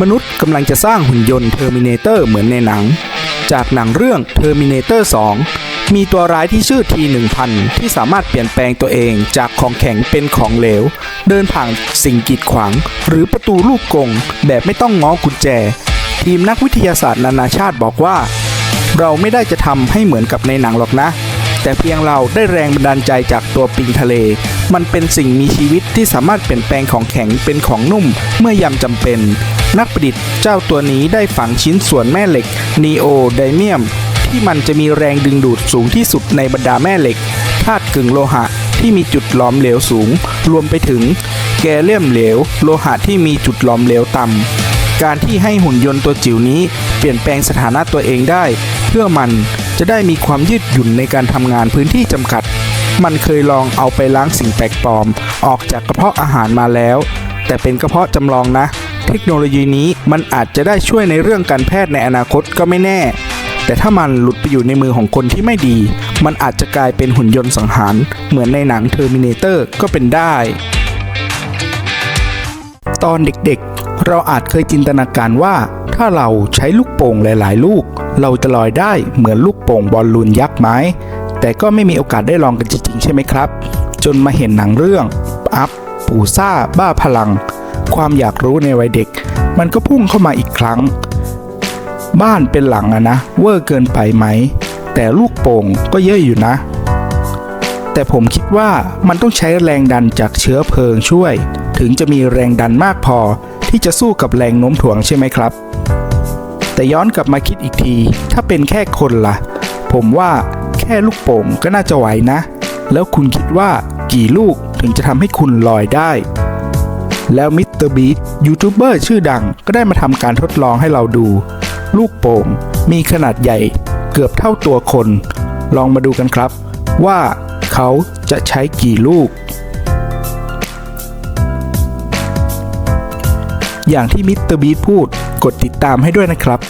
มนุษย์กำลังจะสร้างหุ่นยนต์เทอร์มินเตอร์เหมือนในหนัง จากหนังเรื่อง Terminator 2 มีตัวร้ายที่ชื่อ T1000 ที่สามารถเปลี่ยนแปลงตัวเองจากของแข็งเป็นของเหลว เดินผ่านสิ่งกีดขวาง หรือประตูลูกกงแบบไม่ต้องง้อกุญแจ ทีมนักวิทยาศาสตร์นานาชาติบอกว่า เราไม่ได้จะทำให้เหมือนกับในหนังหรอกนะ แต่เพียงเราได้แรงบันดาลใจจากตัวปิงทะเล มันเป็นสิ่งมีชีวิตที่สามารถเปลี่ยนแปลงของแข็งเป็นของนุ่มเมื่อยามจำเป็น นักประดิษฐ์เจ้าตัวนี้ได้ฝังชิ้นส่วนแม่เหล็กนีโอไดเมียมที่มันจะมีแรงดึงดูดสูงที่สุดในบรรดาแม่เหล็กธาตุกึ่งโลหะที่มีจุดหลอมเหลวสูง รวมไปถึงแกลเลียมเหลว โลหะที่มีจุดหลอมเหลวต่ำการที่ให้หุ่นยนต์ตัวจิ๋วนี้เปลี่ยนแปลงสถานะตัวเองได้ เพื่อมัน จะได้มีความยืดหยุ่นในการทำงานพื้นที่จำกัด มันเคยลองเอาไปล้างสิ่งแปลกปลอม ออกจากกระเพาะอาหารมาแล้ว แต่เป็นกระเพาะจำลองนะ เทคโนโลยีนี้มันอาจจะได้ช่วยในเรื่องการแพทย์ในอนาคตก็ไม่แน่ แต่ถ้ามันหลุดไปอยู่ในมือของคนที่ไม่ดี มันอาจจะกลายเป็นหุ่นยนต์สังหาร เหมือนในหนังเทอร์มินเตอร์ก็เป็นได้ ตอนเด็กๆ เราอาจเคยจินตนาการว่าถ้าเราใช้ลูกโป่งหลาย ๆ ลูก เราจะลอยได้เหมือนลูกโป่งบอลลูนยักษ์ไหมแต่ก็ไม่มีโอกาสได้ลองกันจริงๆ ใช่ไหมครับ จนมาเห็นหนังเรื่องอัพปู่ซ่า บ้าพลัง ความอยากรู้ในวัยเด็ก มันก็พุ่งเข้ามาอีกครั้ง บ้านเป็นหลังอะนะ เวอร์เกินไปไหม แต่ลูกโป่งก็เยอะอยู่นะ แต่ผมคิดว่ามันต้องใช้แรงดันจากเชื้อเพลิงช่วย ถึงจะมีแรงดันมากพอที่จะสู้กับแรงโน้มถ่วงใช่ไหมครับ แต่ย้อนกลับมาคิดอีกที ถ้าเป็นแค่คนล่ะ ผมว่าแค่ลูกโป่งก็น่าจะไหวนะ แล้วคุณคิดว่ากี่ลูกถึงจะทำให้คุณลอยได้ แล้วมิสเตอร์บียูทูบเบอร์ชื่อดังก็ได้มาทำการทดลองให้เราดู ลูกโป่งมีขนาดใหญ่เกือบเท่าตัวคน ลองมาดูกันครับ ว่าเขาจะใช้กี่ลูก อย่างที่มิสเตอร์บีพูด กดติดตามให้ด้วยนะครับ